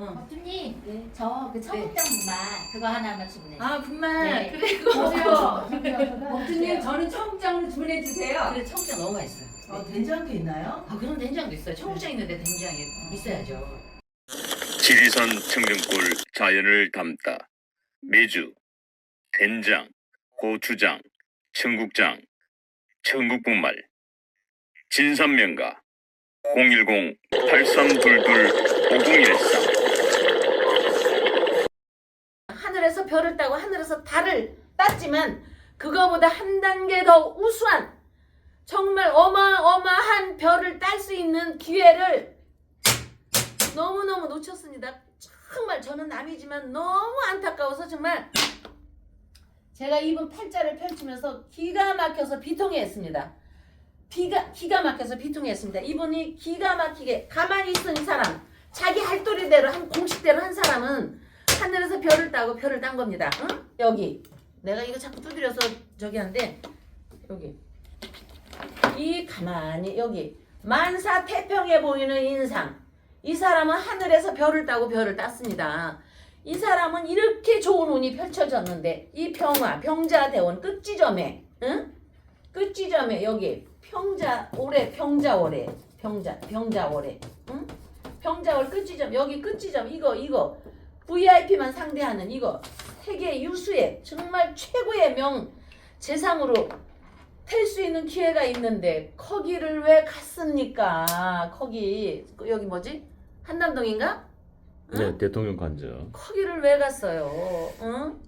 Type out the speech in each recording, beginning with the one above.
응. 법주님 네. 저그 청국장 분말 그거 하나만 주문해. 아 분말 네. 그리고 보세요. 법주님 저는 청국장으로 주문해 주세요. 그래 청국장 너무 맛있어요. 어, 된장도 있나요? 아 그럼 된장도 있어요. 청국장 있는데 된장이 있어야죠. 지리산 청정골 자연을 담다 매주 된장, 고추장, 청국장, 청국분말 진산면가 010-8322-5013 하늘에서 별을 따고 하늘에서 달을 땄지만 그거보다 한 단계 더 우수한 정말 어마어마한 별을 딸 수 있는 기회를 너무너무 놓쳤습니다. 정말 저는 남이지만 너무 안타까워서 정말 제가 입은 팔자를 펼치면서 기가 막혀서 비통해했습니다. 비가 기가 막혀서 비통했습니다. 이분이 기가 막히게 가만히 이 사람 자기 할도리대로 한 공식대로 한 사람은 하늘에서 별을 따고 별을 딴 겁니다. 응? 여기 내가 이거 자꾸 두드려서 저기 한데 여기 이 가만히 여기 만사 태평해 보이는 인상 이 사람은 하늘에서 별을 따고 별을 땄습니다. 이 사람은 이렇게 좋은 운이 펼쳐졌는데 이 평화 병자대원 끝지점에 응? 끝지점에 여기 평자 올해 평자월에 평자 병자월에 응? 병자월 끝지점 여기 끝지점 이거 이거 VIP만 상대하는 이거 세계 유수의 정말 최고의 명 재상으로 텔수 있는 기회가 있는데 거기를 왜 갔습니까? 거기 여기 뭐지 한남동인가? 응? 네, 대통령 관저. 거기를 왜 갔어요? 응?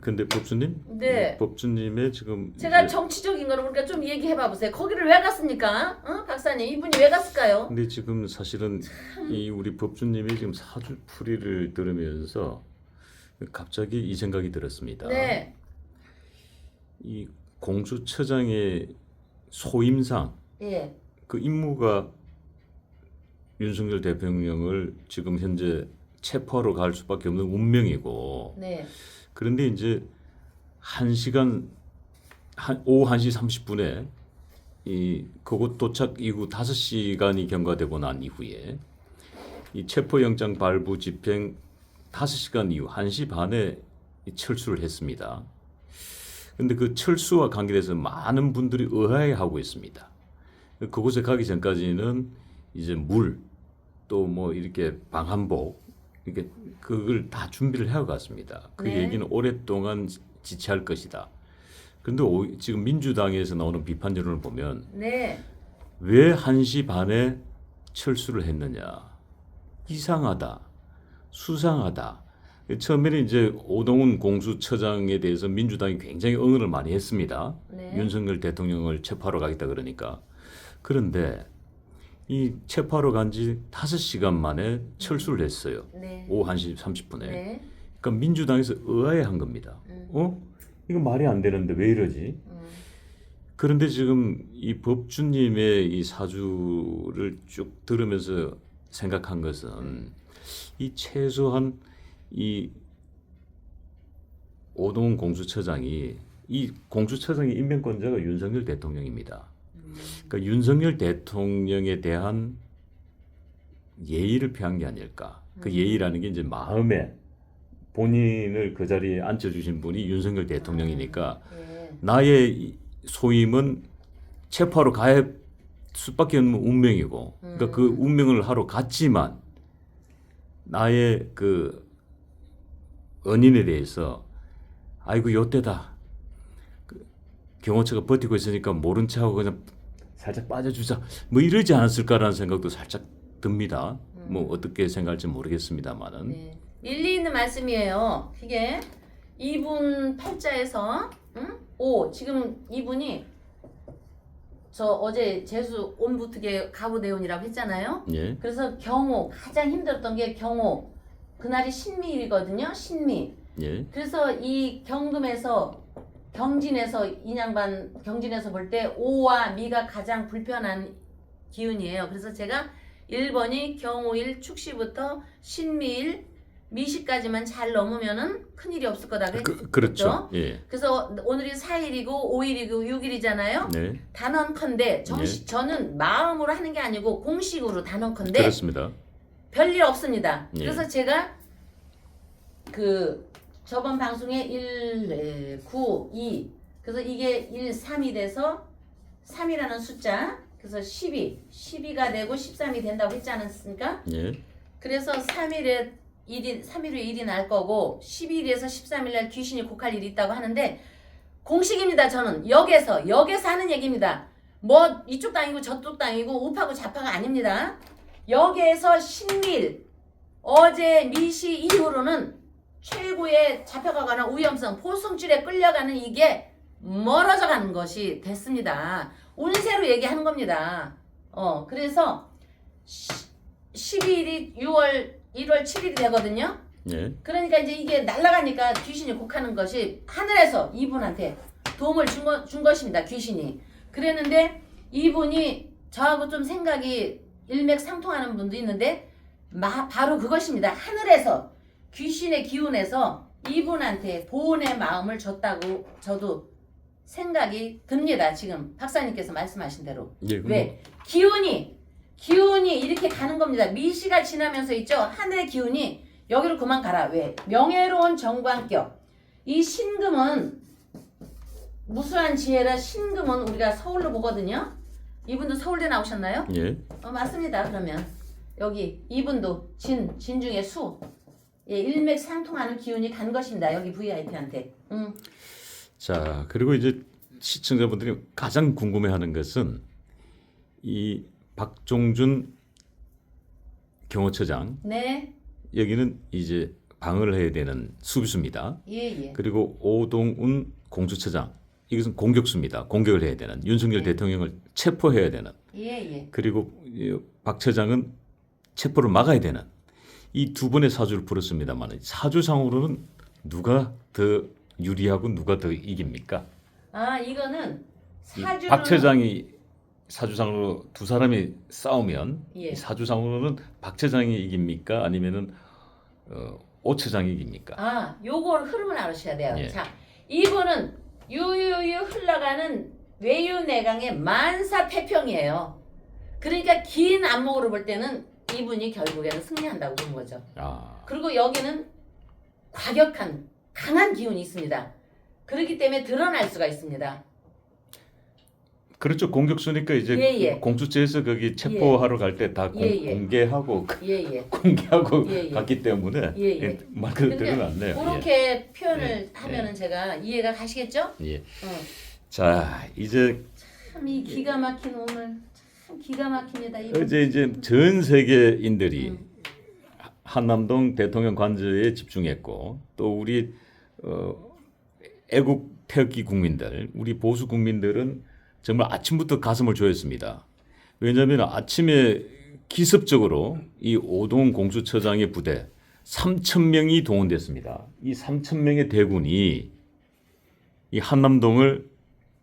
근데 법주님? 네. 법주님의 지금 제가 이제- 정치적인 거를 그러니까 좀 얘기해 봐 보세요. 거기를 왜 갔습니까? 응? 박사님 이분이 왜 갔을까요? 근데 지금 사실은 이 우리 법주님이 지금 사주풀이를 들으면서 갑자기 이 생각이 들었습니다. 네. 이 공수처장의 소임상 예. 그 임무가 윤석열 대통령을 지금 현재 체포하러 갈 수밖에 없는 운명이고 네. 그런데 이제 한 시간 한 오후 1시 30분에 이 그곳 도착 이후 5시간이 경과되고 난 이후에 이 체포영장 발부 집행 5시간 이후 1시 반에 이 철수를 했습니다. 근데 그 철수와 관계돼서 많은 분들이 의아해하고 있습니다. 그곳에 가기 전까지는 이제 물 또 뭐 이렇게 방한복 이렇게 그걸 다 준비를 해왔습니다. 그 네. 얘기는 오랫동안 지체할 것이다. 근데 오- 지금 민주당에서 나오는 비판 여론을 보면 네. 왜 1시 반에 철수를 했느냐. 이상하다. 수상하다. 처음에는 이제 오동훈 공수처장에 대해서 민주당이 굉장히 응원을 많이 했습니다. 네. 윤석열 대통령을 체포하러 가겠다 그러니까. 그런데 이 체포하러 간지 5시간 만에 철수를 했어요. 네. 오후 1시 30분에. 네. 그러니까 민주당에서 의아해한 겁니다. 어? 이거 말이 안 되는데 왜 이러지? 음. 그런데 지금 이 법주님의 이 사주를 쭉 들으면서 생각한 것은 이 최소한 이 오동훈 공수처장이 이 공수처장의 임명권자가 윤석열 대통령입니다. 그러니까 윤석열 대통령에 대한 예의를 표한 게 아닐까. 그 예의라는 게 이제 마음에 본인을 그 자리에 앉혀주신 분이 윤석열 대통령이니까 네. 나의 이 소임은 체포하러 가야 수밖에 없는 운명이고, 그러니까 그 운명을 하러 갔지만 나의 그 언인에 대해서 아이고 요때다 그 경호처가 버티고 있으니까 모른 척하고 그냥 살짝 빠져주자 뭐 이러지 않았을까라는 생각도 살짝 듭니다. 뭐 어떻게 생각할지 모르겠습니다만은 네. 일리 있는 말씀이에요. 이게 이분 팔자에서 응? 오 지금 이분이 저 어제 재수 온부특의 가부대운이라고 했잖아요. 예, 그래서 경호 가장 힘들었던 게 경호 그날이 신미일이거든요. 신미. 예, 그래서 이 경금에서 경진에서 인양반 경진에서 볼 때 오와 미가 가장 불편한 기운이에요. 그래서 제가 1번이 경호일 축시부터 신미일 미시까지만 잘 넘으면은 큰일이 없을 거다 그랬죠. 그, 그렇죠. 예, 그래서 오늘이 4일이고 5일이고 6일이잖아요. 네, 단언컨대 정시, 저는 마음으로 하는 게 아니고 공식으로 단언컨대 그렇습니다. 별일 없습니다. 예. 그래서 제가 그 저번 방송에 1, 9, 2 그래서 이게 1, 3이 돼서 3이라는 숫자 그래서 12, 12가 되고 13이 된다고 했지 않았습니까? 예. 그래서 3일에 1이 3일 후에 1이 날 거고 12일에서 13일 날 귀신이 곡할 일이 있다고 하는데 공식입니다. 저는 역에서 역에서 하는 얘기입니다. 뭐 이쪽도 아니고 저쪽도 아니고 우파고 좌파가 아닙니다. 역에서 신밀 어제 미시 이후로는 최고의 잡혀가 가는 위험성 포승줄에 끌려가는 이게 멀어져 가는 것이 됐습니다. 운세로 얘기하는 겁니다. 어 그래서 12일이 6월 1월 7일이 되거든요. 예. 그러니까 이제 이게 날아가니까 귀신이 곡하는 것이 하늘에서 이분한테 도움을 준, 거, 준 것입니다. 귀신이. 그랬는데 이분이 저하고 좀 생각이 일맥상통하는 분도 있는데 마, 바로 그것입니다. 하늘에서 귀신의 기운에서 이분한테 보온의 마음을 줬다고 저도 생각이 듭니다. 지금 박사님께서 말씀하신 대로. 예. 그럼 왜? 기운이 기운이 이렇게 가는 겁니다. 미시가 지나면서 있죠. 하늘의 기운이 여기로 그만 가라. 왜? 명예로운 정관격. 이 신금은 무수한 지혜라 신금은 우리가 서울로 보거든요. 이분도 서울대 나오셨나요? 예. 어, 맞습니다. 그러면 여기 이분도 진, 진 중에 수. 예, 일맥상통하는 기운이 간 것입니다. 여기 VIP한테. 음. 자, 그리고 이제 시청자분들이 가장 궁금해하는 것은 이 박종준 경호처장 네. 여기는 이제 방어를 해야 되는 수비수입니다. 예, 예. 그리고 오동훈 공수처장 이것은 공격수입니다. 공격을 해야 되는 윤석열 네. 대통령을 체포해야 되는 예, 예. 그리고 이박 처장은 체포를 막아야 되는 이 두 번의 사주를 풀었습니다만 사주상으로는 누가 더 유리하고 누가 더 이깁니까? 아, 이거는 이 사주는 박 처장이 사주상으로 두 사람이 싸우면 예. 이 사주상으로는 박 처장이 이깁니까? 아니면은 어, 오 처장이 이깁니까? 아, 요걸 흐름을 알으셔야 돼요. 예. 자, 이분은 유유유 흘러가는 외유내강의 만사태평이에요. 그러니까 긴 안목으로 볼 때는 이분이 결국에는 승리한다고 보는 거죠. 아, 그리고 여기는 과격한 강한 기운이 있습니다. 그렇기 때문에 드러날 수가 있습니다. 그렇죠. 공격수니까 이제 예, 예. 공수처에서 거기 체포하러 갈 때 다 예, 예. 공개하고 예, 예. 공개하고 예, 예. 갔기 때문에 예, 예. 말 그대로 그러니까 드러났네요. 그렇게 표현을 예. 하면은 제가 이해가 가시겠죠? 예. 예. 어. 자 이제 참 이 기가 막힌 오늘 참 기가 막힙니다. 어제 이제 전 세계인들이 음. 한남동 대통령 관저에 집중했고 또 우리 어, 애국 태극기 국민들, 우리 보수 국민들은 정말 아침부터 가슴을 조였습니다. 왜냐하면 아침에 기습적으로 이 오동 공수처장의 부대 3천 명이 동원됐습니다. 이 3천 명의 대군이 이 한남동을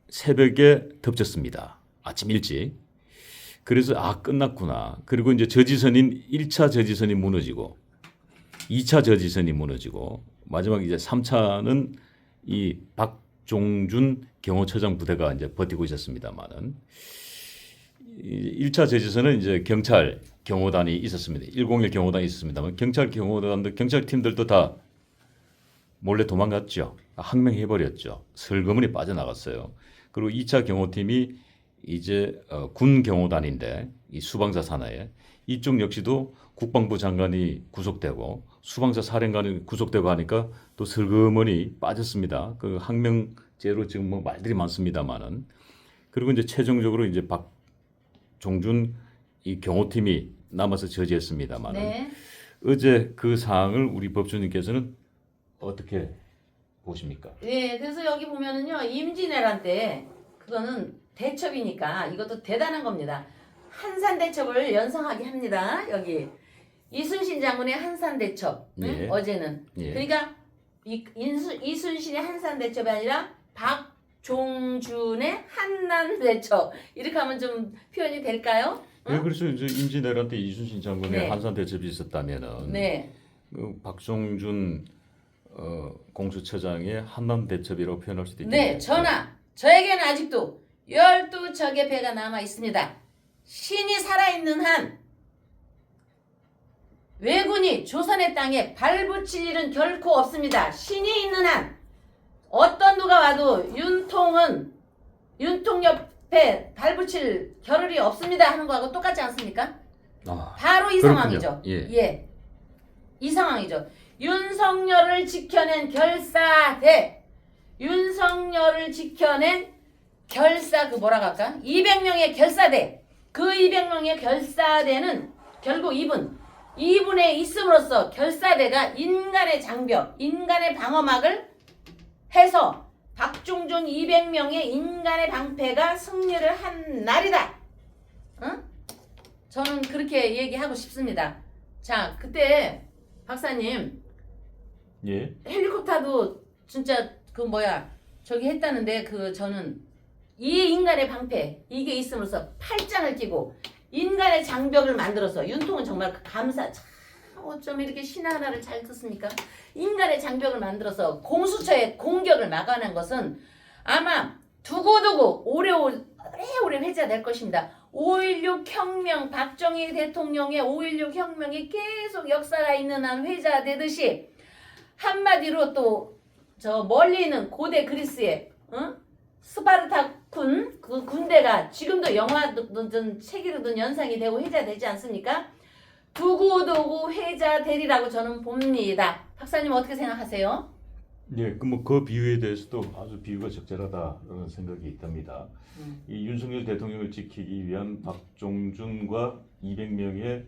새벽에 덮쳤습니다. 아침 일찍. 그래서 아 끝났구나. 그리고 이제 저지선인 1차 저지선이 무너지고 2차 저지선이 무너지고 마지막 이제 3차는 이 박종준 경호처장 부대가 이제 버티고 있었습니다만은 1차 저지선은 이제 경찰 경호단이 있었습니다. 101 경호단이 있었습니다만 경찰 경호단도 경찰 팀들도 다 몰래 도망갔죠. 항명해 버렸죠. 슬그머니 빠져나갔어요. 그리고 2차 경호팀이 이제 어, 군 경호단인데 이 수방사 산하에 이쪽 역시도 국방부 장관이 구속되고 수방사 사령관이 구속되고 하니까 또 슬그머니 빠졌습니다. 그 항명죄로 지금 뭐 말들이 많습니다만은 그리고 이제 최종적으로 이제 박종준 이 경호팀이 남아서 저지했습니다만은 네. 어제 그 사항을 우리 법조님께서는 어떻게 보십니까? 네, 그래서 여기 보면은요 임진왜란 때 그거는 대첩이니까 이것도 대단한 겁니다. 한산 대첩을 연상하게 합니다. 여기 이순신 장군의 한산 대첩 응? 예. 어제는 예. 그러니까 이, 인수, 이순신의 한산 대첩이 아니라 박종준의 한난 대첩 이렇게 하면 좀 표현이 될까요? 네, 그래서 이제 임진왜란 때 이순신 장군의 네. 한산 대첩이 있었다면은 네, 그 박종준 어, 공수처장의 한남 대첩이라고 표현할 수도 있겠네요. 네, 전하 저에게는 아직도 열두 척의 배가 남아 있습니다. 신이 살아있는 한 왜군이 조선의 땅에 발붙일 일은 결코 없습니다. 신이 있는 한 어떤 누가 와도 윤통은 윤통 옆에 발붙일 겨를이 없습니다 하는 거하고 똑같지 않습니까? 아, 바로 이 그렇군요. 상황이죠. 예. 이 상황이죠. 윤석열을 지켜낸 결사대. 윤석열을 지켜낸 결사 그 뭐라고 할까? 200명의 결사대. 그 200명의 결사대는 결국 이분 이분에 있음으로써 결사대가 인간의 장벽, 인간의 방어막을 해서 박종준 200명의 인간의 방패가 승리를 한 날이다. 응? 저는 그렇게 얘기하고 싶습니다. 자, 그때 박사님 예. 헬리콥터도 진짜 그 뭐야 저기 했다는데 그 저는 이 인간의 방패 이게 있음으로써 팔짱을 끼고 인간의 장벽을 만들어서 윤통은 정말 그 감사 참 어쩜 이렇게 신 하나를 잘 듣습니까? 인간의 장벽을 만들어서 공수처의 공격을 막아낸 것은 아마 두고두고 오래오래 오래 회자될 것입니다. 5.16 혁명 박정희 대통령의 5.16 혁명이 계속 역사가 있는 한 회자되듯이 한마디로 또 저 멀리 있는 고대 그리스의 어? 스파르타 군 그 군대가 지금도 영화든 책이든 연상이 되고 회자되지 않습니까? 두고두고 회자되리라고 저는 봅니다. 박사님 어떻게 생각하세요? 예, 그뭐 그 비유에 대해서도 아주 비유가 적절하다는 생각이 있답니다. 음. 이 윤석열 대통령을 지키기 위한 박종준과 200명의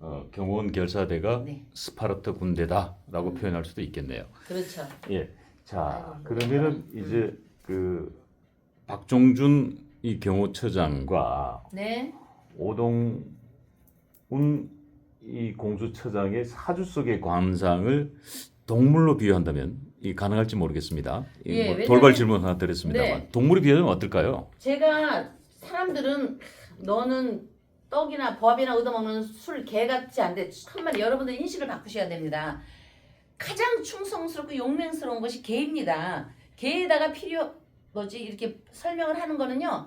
어, 경호원 결사대가 네. 스파르타 군대다라고 음. 표현할 수도 있겠네요. 그렇죠. 예. 자, 아이고, 그러면은 음. 이제 그 박종준 이 경호처장과 네. 오동훈 이 공수처장의 사주 속의 관상을 동물로 비유한다면 이 가능할지 모르겠습니다. 이 예, 뭐 왜냐면- 돌발 질문 하나 드렸습니다만 네. 동물이 비유하면 어떨까요? 제가 사람들은 너는 떡이나 밥이나 얻어먹는 술 개같지 않대. 정말 여러분들 인식을 바꾸셔야 됩니다. 가장 충성스럽고 용맹스러운 것이 개입니다. 개에다가 필요 뭐지 이렇게 설명을 하는 거는요.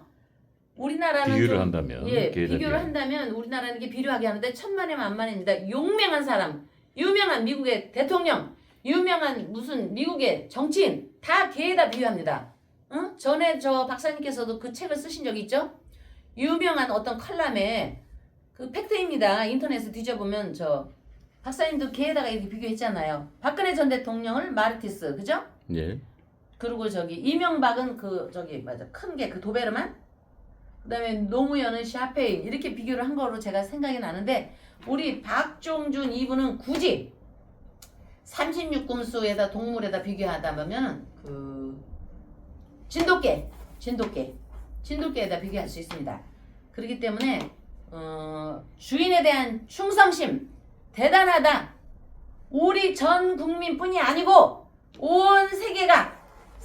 우리나라는 비유를 좀- 한다면 예, 비교를 비유. 한다면 우리나라는 이게 비료하게 하는데 천만에 만만입니다. 용맹한 사람, 유명한 미국의 대통령, 유명한 무슨 미국의 정치인 다 개에다 비유합니다. 응? 전에 저 박사님께서도 그 책을 쓰신 적 있죠? 유명한 어떤 컬럼에 그 팩트입니다. 인터넷에 뒤져보면 저 박사님도 개에다가 이렇게 비교했잖아요. 박근혜 전 대통령을 마르티스, 그죠? 예. 그리고 저기 이명박은 그 저기 맞아 큰 게 그 도베르만 그다음에 노무현은 샤페인 이렇게 비교를 한 거로 제가 생각이 나는데 우리 박종준 이분은 굳이 36금수에다 동물에다 비교하다 보면 그 진돗개 진돗개 진돗개에다 비교할 수 있습니다. 그렇기 때문에 어, 주인에 대한 충성심 대단하다. 우리 전 국민뿐이 아니고 온 세계가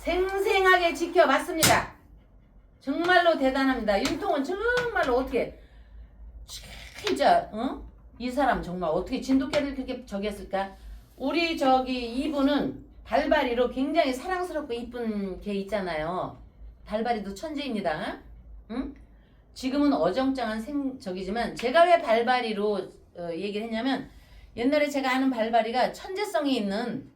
생생하게 지켜봤습니다. 정말로 대단합니다. 윤통은 정말로 어떻게 진짜 어? 이 사람 정말 어떻게 진돗개를 그렇게 저기 했을까? 우리 저기 이분은 발바리로 굉장히 사랑스럽고 이쁜 개 있잖아요. 발바리도 천재입니다. 응? 지금은 어정쩡한 생 저기지만 제가 왜 발바리로 어, 얘기를 했냐면 옛날에 제가 아는 발바리가 천재성이 있는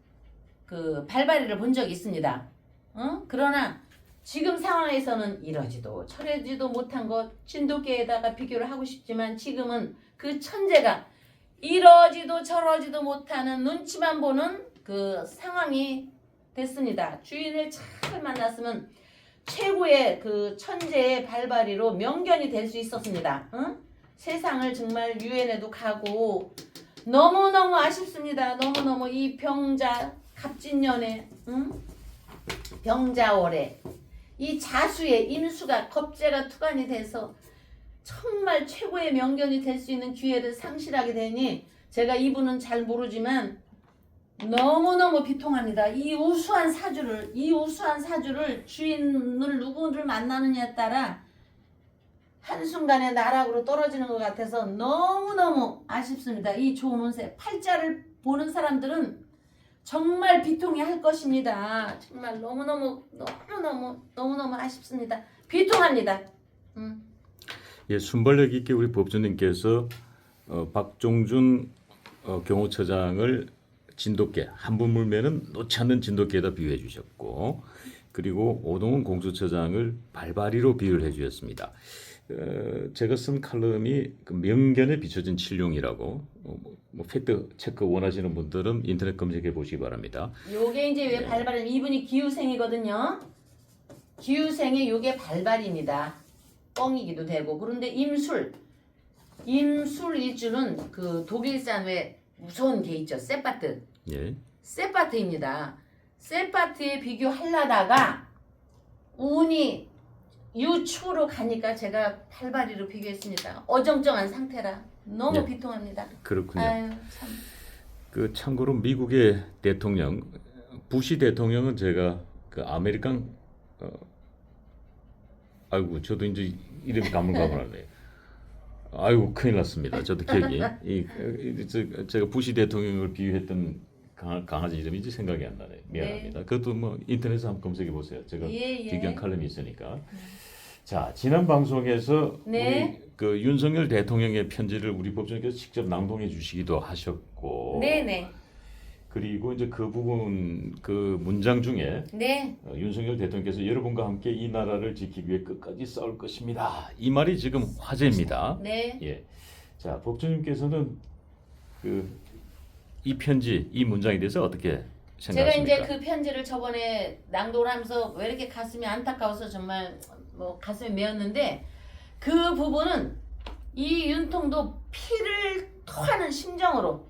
그 발바리를 본 적이 있습니다. 어? 그러나 지금 상황에서는 이러지도 저러지도 못한 것 진돗개에다가 비교를 하고 싶지만 지금은 그 천재가 이러지도 저러지도 못하는 눈치만 보는 그 상황이 됐습니다. 주인을 잘 만났으면 최고의 그 천재의 발바리로 명견이 될 수 있었습니다. 응? 세상을 정말 유엔에도 가고 너무너무 아쉽습니다. 너무너무 이 병자 갑진년에 응? 병자월에 이 자수의 인수가 겁재가 투간이 돼서 정말 최고의 명견이 될 수 있는 기회를 상실하게 되니 제가 이분은 잘 모르지만 너무너무 비통합니다. 이 우수한 사주를 이 우수한 사주를 주인을 누구를 만나느냐에 따라 한순간에 나락으로 떨어지는 것 같아서 너무너무 아쉽습니다. 이 좋은 운세 팔자를 보는 사람들은 정말 비통해 할 것입니다. 정말 너무너무 너무너무 너무너무 아쉽습니다. 비통합니다. 음. 예, 순발력 있게 우리 법조님께서 어, 박종준 어, 경호처장을 진돗개 한 분 물면은 놓지 않는 진돗개에다 비유해 주셨고 그리고 오동훈 공수처장을 발바리로 비유를 해 주셨습니다. 어, 제가 쓴 칼럼이 그 명견에 비춰진 칠룡이라고 어, 뭐, 뭐 팩트 체크 원하시는 분들은 인터넷 검색해 보시기 바랍니다. 요게 이제 왜 발발은 이분이 기후생이거든요. 기후생이 요게 발발입니다. 뻥이기도 되고 그런데 임술 임술 일주는 그 독일산 왜 무서운 개 있죠 세파트 예, 세파트입니다. 세파트에 비교하려다가 운이 유추로 가니까 제가 발바리로 비교했습니다. 어정쩡한 상태라 너무 예. 비통합니다. 그렇군요. 아유 참. 그 참고로 미국의 대통령 부시 대통령은 제가 그 아메리칸 어, 아이고 저도 이제 이름 가물가물하네. 아이고 큰일 났습니다. 저도 기억이 이, 이 저, 제가 부시 대통령을 비유했던 강, 강아 지 이름이 이제 생각이 안 나네. 미안합니다. 그것도 뭐 인터넷에 한번 검색해 보세요. 제가 예, 예. 비교한 칼럼이 있으니까. 자 지난 방송에서 네. 우리 그 윤석열 대통령의 편지를 우리 법조인께서 직접 낭독해 주시기도 하셨고 네네 그리고 이제 그 부분 그 문장 중에 네. 어, 윤석열 대통령께서 여러분과 함께 이 나라를 지키기 위해 끝까지 싸울 것입니다. 이 말이 지금 화제입니다. 네. 예. 자, 법조님께서는 그 이 편지, 이 문장에 대해서 어떻게 제가 생각하십니까? 이제 그 편지를 저번에 낭독을 하면서 왜 이렇게 가슴이 안타까워서 정말 뭐 가슴이 메었는데 그 부분은 이 윤통도 피를 토하는 심정으로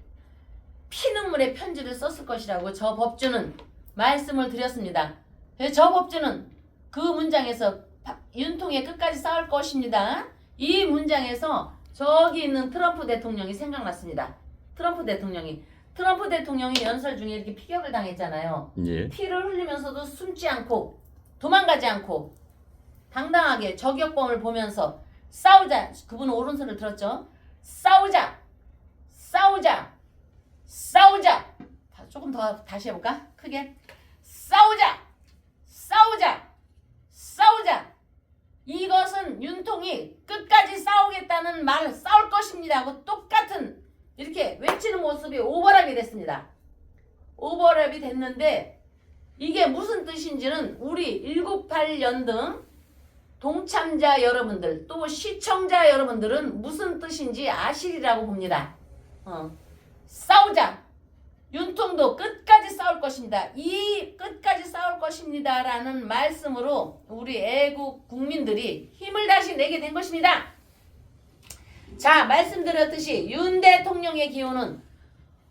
피눈물의 편지를 썼을 것이라고 저 법주는 말씀을 드렸습니다. 그래서 저 법주는 그 문장에서 바- 윤통의 끝까지 싸울 것입니다. 이 문장에서 저기 있는 트럼프 대통령이 생각났습니다. 트럼프 대통령이 트럼프 대통령이 연설 중에 이렇게 피격을 당했잖아요. 예. 피를 흘리면서도 숨지 않고 도망가지 않고 당당하게 저격범을 보면서 싸우자. 그분은 오른손을 들었죠. 싸우자. 싸우자. 싸우자. 다- 조금 더 다시 해볼까? 크게. 싸우자. 싸우자. 싸우자. 이것은 윤통이 끝까지 싸우겠다는 말, 싸울 것입니다 하고 똑같은 이렇게 외치는 모습이 오버랩이 됐습니다. 오버랩이 됐는데 이게 무슨 뜻인지는 우리 198연등 동참자 여러분들 또 시청자 여러분들은 무슨 뜻인지 아시리라고 봅니다. 어. 싸우자. 윤통도 끝까지 싸울 것입니다. 이 끝까지 싸울 것입니다 라는 말씀으로 우리 애국 국민들이 힘을 다시 내게 된 것입니다. 자, 말씀드렸듯이 윤 대통령의 기운은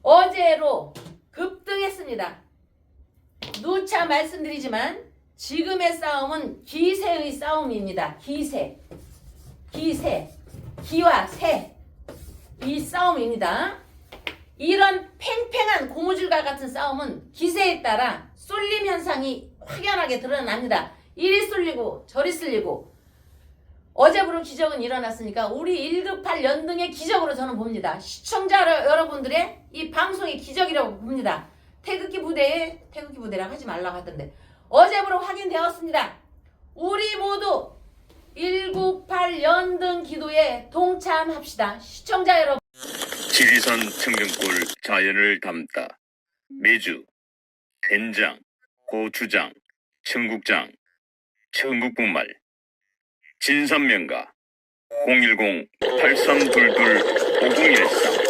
어제로 급등했습니다. 누차 말씀드리지만 지금의 싸움은 기세의 싸움입니다. 기세. 기세. 기와 세. 이 싸움입니다. 이런 팽팽한 고무줄과 같은 싸움은 기세에 따라 쏠림 현상이 확연하게 드러납니다. 이리 쏠리고 저리 쏠리고 어제부로 기적은 일어났으니까 우리 1급할 연등의 기적으로 저는 봅니다. 시청자 여러분들의 이 방송의 기적이라고 봅니다. 태극기 부대에 태극기 부대라고 하지 말라고 하던데 어제부로 확인되었습니다. 우리 모두 198 연등 기도에 동참합시다. 시청자 여러분 지리산 청정골 자연을 담다. 매주 된장, 고추장, 청국장, 청국분말, 진산명가. 010-8322-5013